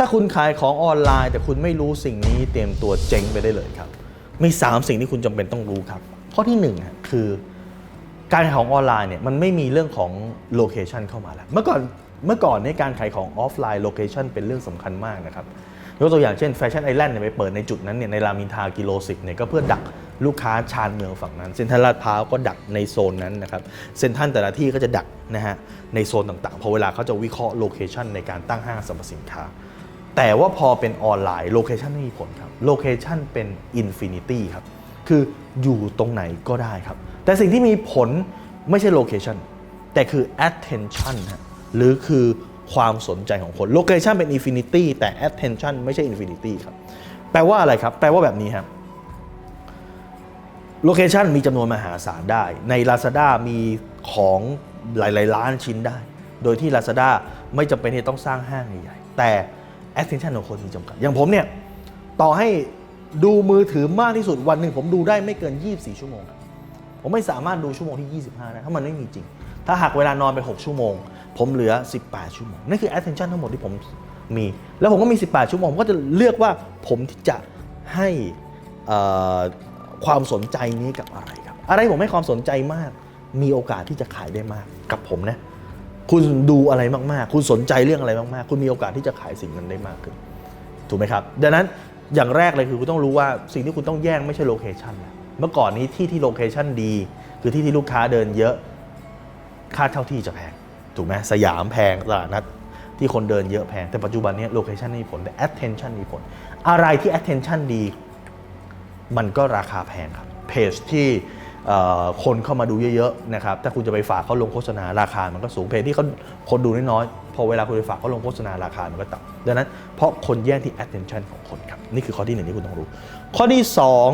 ถ้าคุณขายของออนไลน์ แต่คุณไม่รู้สิ่งนี้เตรียมตัวเจ๊งไปได้เลยครับ มี 3 สิ่งที่คุณจำเป็นต้องรู้ครับ ข้อที่1นึ่งอะคือการขายของออนไลน์เนี่ยมันไม่มีเรื่องของโลเคชันเข้ามาแล้วเมื่อก่อนเมื่อก่อนในการขายของออฟไลน์โลเคชันเป็นเรื่องสำคัญมากนะครับยกตัวอย่างเช่นแฟชั่นไอแลนด์เนี่ยไปเปิดในจุดนั้นเนี่ยในรามินทากิโลสิบเนี่ยก็เพื่อดักลูกค้าชานเมืองฝั่งนั้น เซ็นทรัลลาดพร้าวก็ดักในโซนนั้นนะครับ เซ็นทรัลแต่ละที่ก็จะดักนะฮะในโซนต่างๆ พอเวลาเขาจะวิเคราะห์โลเคชันในการตั้งห้างสรรพสินค้า แต่ว่าพอเป็นออนไลน์โลเคชันไม่มีผลครับโลเคชันเป็นอินฟินิตี้ครับคืออยู่ตรงไหนก็ได้ครับ แต่สิ่งที่มีผลไม่ใช่โลเคชันแต่คือ attention ฮะหรือคือความสนใจของคนโลเคชันเป็นอินฟินิตี้แต่ attention ไม่ใช่อินฟินิตี้ครับ แปลว่าอะไรครับ แปลว่าแบบนี้ครับโลเคชันมีจำนวนมหาศาลได้ ใน Lazada มีของหลาย ๆ ล้านชิ้นได้ โดยที่ Lazada ไม่จำเป็นที่ต้องสร้างห้างใหญ่ๆแต่ attention ของคนมีจำกัด อย่างผมเนี่ย ต่อให้ดูมือถือมากที่สุดวันหนึ่งผมดูได้ไม่เกิน 24 ชั่วโมง ผมไม่สามารถดูชั่วโมงที่ 25 นะ ถ้ามันไม่มีจริง ถ้าหากเวลานอนไป 6 ชั่วโมง ผมเหลือ 18 ชั่วโมง นั่นคือ attention ทั้งหมดที่ผมมี แล้วผมก็มี 18 ชั่วโมง ผมก็จะเลือกว่าผมที่จะให้ความสนใจนี้กับอะไรครับ อะไรผมให้ความสนใจมาก มีโอกาสที่จะขายได้มากกับผมนะ คุณดูอะไรมาก ๆ คุณสนใจเรื่องอะไรมาก ๆ คุณมีโอกาสที่จะขายสิ่งนั้นได้มากขึ้น ถูกไหมครับ ดังนั้นอย่างแรกเลยคือคุณต้องรู้ว่าสิ่งที่คุณต้องแย่งไม่ใช่โลเคชันนะเมื่อก่อนนี้ที่ที่โลเคชันดี คือที่ที่ลูกค้าเดินเยอะ ค่าเช่าที่จะแพง ถูกไหมสยามแพงตลาดนัดที่คนเดินเยอะแพง แต่ปัจจุบันนี้โลเคชันไม่มีผลแต่ attention มีผล อะไรที่ attention ดี มันก็ราคาแพงครับเพจที่ คนเข้ามาดูเยอะๆนะครับ ถ้าคุณจะไปฝากเขาลงโฆษณาราคา มันก็สูงเพจที่เขาคนดูน้อยๆ พอเวลาคุณไปฝากเขาลงโฆษณาราคา มันก็ต่ำดังนั้น เพราะคนแย่งที่ attention ของคนครับ นี่คือข้อที่หนึ่งที่คุณต้องรู้ ข้อที่สอง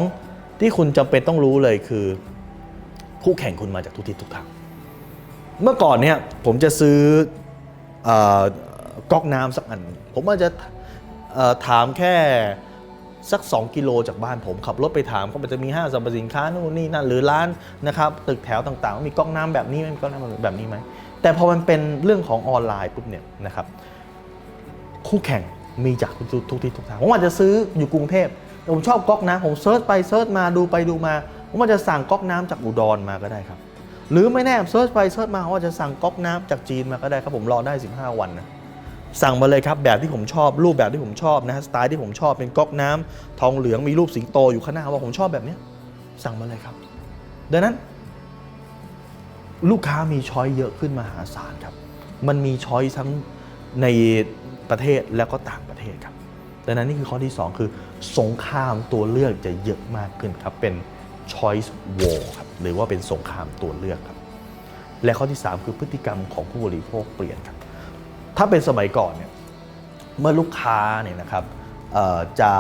ที่คุณจำเป็นต้องรู้เลยคือ คู่แข่งคุณมาจากทุกทิศทุกทาง เมื่อก่อนเนี่ยผมจะซื้ออก๊อกน้ำสักอัน ผมอาจจะถามแค่ สัก 2 กิโลจากบ้านผมขับรถไปถามเขามันจะมีห้างสรรพสินค้านู่นนี่นั่นหรือร้านนะครับตึกแถวต่างๆ มีก๊อกน้ำแบบนี้ไหมมีก๊อกน้ำแบบนี้ไหมแต่พอมันเป็นเรื่องของออนไลน์ปุ๊บเนี่ยนะครับคู่แข่งมีจากทุกที่ทุกทางผมอาจจะซื้ออยู่กรุงเทพแต่ผมชอบก๊อกน้ำผมเซิร์ชไปเซิร์ชมาดูไปดูมาผมอาจจะสั่งก๊อกน้ำจากอุดรมาก็ได้ครับ หรือไม่แน่เซิร์ชไปเซิร์ชมาว่าจจะสั่งก๊อกน้ำจากจีนมาก็ได้ครับผมรอได้ 15 วันนะ สั่งมาเลยครับแบบที่ผมชอบรูปแบบที่ผมชอบนะฮะสไตล์ที่ผมชอบเป็นก๊อกน้ำทองเหลืองมีรูปสิงโตอยู่ข้างหน้าว่าผมชอบแบบนี้สั่งมาเลยครับ ดังนั้น ลูกค้ามีช้อยเยอะขึ้นมหาศาลครับ มันมีช้อยทั้งในประเทศแล้วก็ต่างประเทศครับดังนั้นนี่คือข้อที่ 2 คือ สงครามตัวเลือกจะเยอะมากขึ้นครับเป็น choice war ครับหรือว่าเป็นสงครามตัวเลือกครับ และข้อที่ 3 คือพฤติกรรมของผู้บริโภคเปลี่ยนครับ ถ้าเป็นสมัยก่อนเนี่ยเมื่อลูกค้าเนี่ยนะครับจะ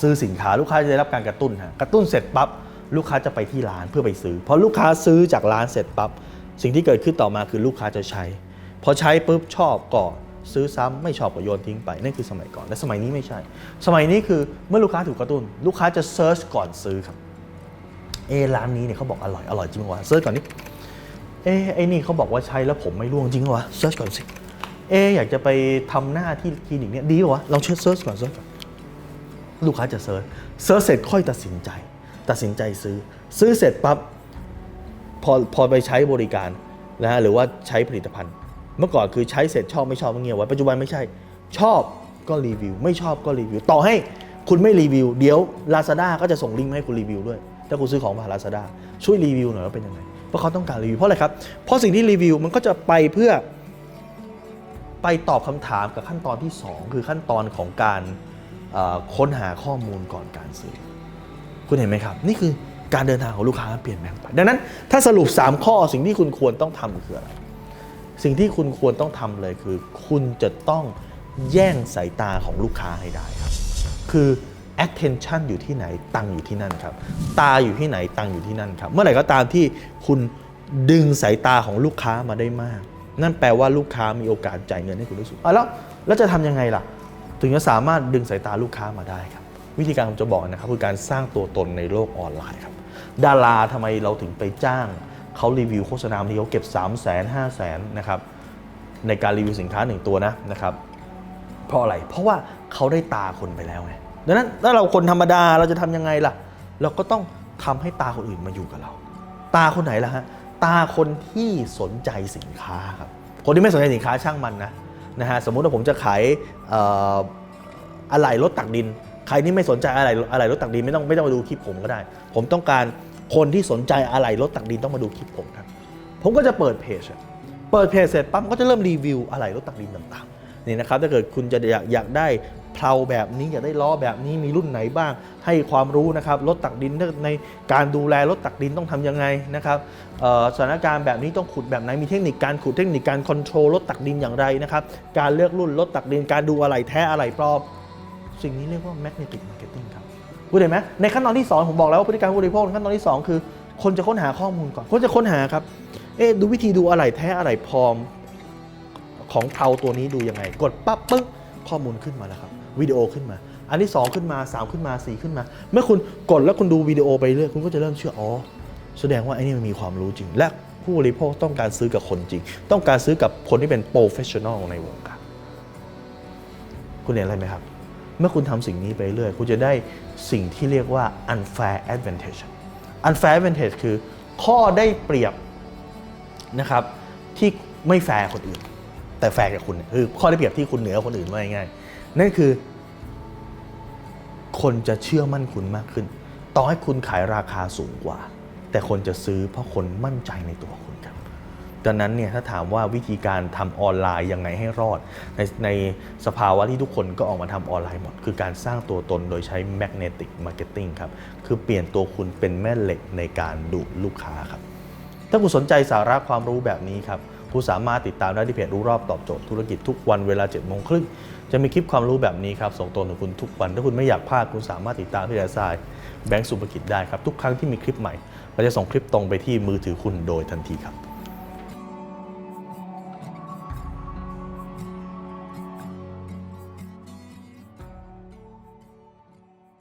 ซื้อสินค้าลูกค้าจะได้รับการกระตุ้นฮะกระตุ้นเสร็จปั๊บลูกค้าจะไปที่ร้านเพื่อไปซื้อพอลูกค้าซื้อจากร้านเสร็จปั๊บสิ่งที่เกิดขึ้นต่อมาคือลูกค้าจะใช้ พอใช้ปุ๊บชอบก็ซื้อซ้ำไม่ชอบก็โยนทิ้งไปนั่นคือสมัยก่อนแต่สมัยนี้ไม่ใช่ สมัยนี้คือเมื่อลูกค้าถูกกระตุ้น ลูกค้าจะเซิร์ชก่อนซื้อครับเอร้านนี้เนี่ยเขาบอกอร่อยอร่อยจริงวะเซิร์ชก่อนนิเอไอ้นี่เขาบอกว่าใช้แล้วผมไม่ร่วงจริงวะเซิร์ชก่อนสิ เออยากจะไปทำหน้าที่คลินิกเนี่ยดีวะลองเชิญเซิร์ชก่อนเซิร์ชก่อนลูกค้าจะเซิร์ชเซิร์ชเสร็จค่อยตัดสินใจ ตัดสินใจซื้อ ซื้อเสร็จปั๊บพอพอไปใช้บริการนะฮะหรือว่าใช้ผลิตภัณฑ์ เมื่อก่อนคือใช้เสร็จชอบไม่ชอบก็เงียบไว้ปัจจุบันไม่ใช่ ชอบก็รีวิว ไม่ชอบก็รีวิว ต่อให้คุณไม่รีวิว เดี๋ยว Lazada ก็จะส่งลิงก์มาให้คุณรีวิวด้วย ถ้าคุณซื้อของผ่าน Lazada ช่วยรีวิวหน่อยว่าเป็นยังไงเพราะเขาต้องการรีวิวเพราะอะไรครับเพราะสิ่งที่รีวิวมันก็จะไปเพื่อ ไปตอบคำถามกับขั้นตอนที่ 2 คือขั้นตอนของการค้นหาข้อมูลก่อนการซื้อ คุณเห็นไหมครับ นี่คือการเดินทางของลูกค้าเปลี่ยนแปลงไปดังนั้นถ้าสรุป 3 ข้อสิ่งที่คุณควรต้องทำคืออะไรสิ่งที่คุณควรต้องทำเลยคือ คุณจะต้องแย่งสายตาของลูกค้าให้ได้ครับ คือ attention อยู่ที่ไหนตังอยู่ที่นั่นครับ ตาอยู่ที่ไหนตังอยู่ที่นั่นครับ เมื่อไหร่ก็ตามที่คุณดึงสายตาของลูกค้ามาได้มาก นั่นแปลว่าลูกค้ามีโอกาสจ่ายเงินให้คุณที่สุดอะแล้วแล้วจะทำยังไงล่ะ ถึงจะสามารถดึงสายตาลูกค้ามาได้ครับ วิธีการผมจะบอกนะครับคือการสร้างตัวตนในโลกออนไลน์ครับ ดาราทำไมเราถึงไปจ้างเขารีวิวโฆษณาบางทีเขาเก็บ 3 0 0 0 0 0 5 0 0 0 0นะครับในการรีวิวสินค้าหนึ่งตัวนะนะครับเพราะอะไร เพราะว่าเขาได้ตาคนไปแล้วไงดังนั้นถ้าเราคนธรรมดาเราจะทำยังไงล่ะ เราก็ต้องทำให้ตาคนอื่นมาอยู่กับเรา ตาคนไหนล่ะฮะ ตาคนที่สนใจสินค้าครับคนที่ไม่สนใจสินค้าช่างมันนะนะฮะสมมุติว่าผมจะขายอะไหล่รถตักดิน ใครที่ไม่สนใจอะไหล่อะไหล่รถตักดินไม่ต้องไม่ต้องมาดูคลิปผมก็ได้ ผมต้องการคนที่สนใจอะไหล่รถตักดินต้องมาดูคลิปผมครับผมก็จะเปิดเพจเปิดเพจเสร็จปั๊บก็จะเริ่มรีวิวอะไหล่รถตักดินต่างๆนี่นะครับถ้าเกิดคุณจะอยากอยากได้ เพลาแบบนี้อยากได้ล้อแบบนี้มีรุ่นไหนบ้าง ให้ความรู้นะครับรถตักดินในการดูแลรถตักดินต้องทำยังไงนะครับสถานการณ์แบบนี้ต้องขุดแบบไหนมีเทคนิคการขุดเทคนิคการคอนโทรลรถตักดินอย่างไรนะครับการเลือกรุ่นรถตักดินการดูอะไหล่แท้อะไหล่ปลอมสิ่งนี้เรียกว่า magnetic marketing ครับพูดเห็นไหมในขั้นตอนที่ 2 ผมบอกแล้วว่าพฤติกรรมผู้บริโภคขั้นตอนที่ 2 คือคนจะค้นหาข้อมูลก่อน คนจะค้นหาครับ เอ๊ดูวิธีดูอะไหล่แท้อะไหล่ปลอมของเพลาตัวนี้ดูยังไง กดปั๊บปึ๊บข้อมูลขึ้นมาแล้วครับ วิดีโอขึ้นมา อันที่ 2 ขึ้นมา 3 ขึ้นมา 4 ขึ้นมา เมื่อคุณกดแล้วคุณดูวิดีโอไปเรื่อยคุณก็จะเริ่มเชื่ออ๋อแสดงว่าไอ้นี่มันมีความรู้จริง และผู้บริโภคต้องการซื้อกับคนจริง ต้องการซื้อกับคนที่เป็นโปรเฟชชั่นอลในวงการคุณเห็นอะไรไหมครับ เมื่อคุณทำสิ่งนี้ไปเรื่อยคุณจะได้สิ่งที่เรียกว่า unfair advantage unfair advantage คือข้อได้เปรียบนะครับที่ไม่แฟร์คนอื่น แต่แฟร์กับคุณคือข้อได้เปรียบที่คุณเหนือคนอื่นว่าง่ายๆ นั่นคือ คนจะเชื่อมั่นคุณมากขึ้น ต่อให้คุณขายราคาสูงกว่า แต่คนจะซื้อเพราะคนมั่นใจในตัวคุณครับดังนั้นเนี่ยถ้าถามว่าวิธีการทำออนไลน์ยังไงให้รอด ในในสภาวะที่ทุกคนก็ออกมาทำออนไลน์หมด คือการสร้างตัวตนโดยใช้ magnetic marketing ครับ คือเปลี่ยนตัวคุณเป็นแม่เหล็กในการดูดลูกค้าครับ ถ้าคุณสนใจสาระความรู้แบบนี้ครับ คุณสามารถติดตามได้ที่เพจรู้รอบตอบโจทย์ธุรกิจทุกวันเวลา7จ็ดโมงครึ่งจะมีคลิปความรู้แบบนี้ครับส่งตรงถึงคุณทุกวัน ถ้าคุณไม่อยากพลาดคุณสามารถติดตามที่แอร์ไซน์แบงก์สุภกิจได้ครับทุกครั้งที่มีคลิปใหม่เราจะส่งคลิปตรงไปที่มือถือคุณโดยทันทีครับ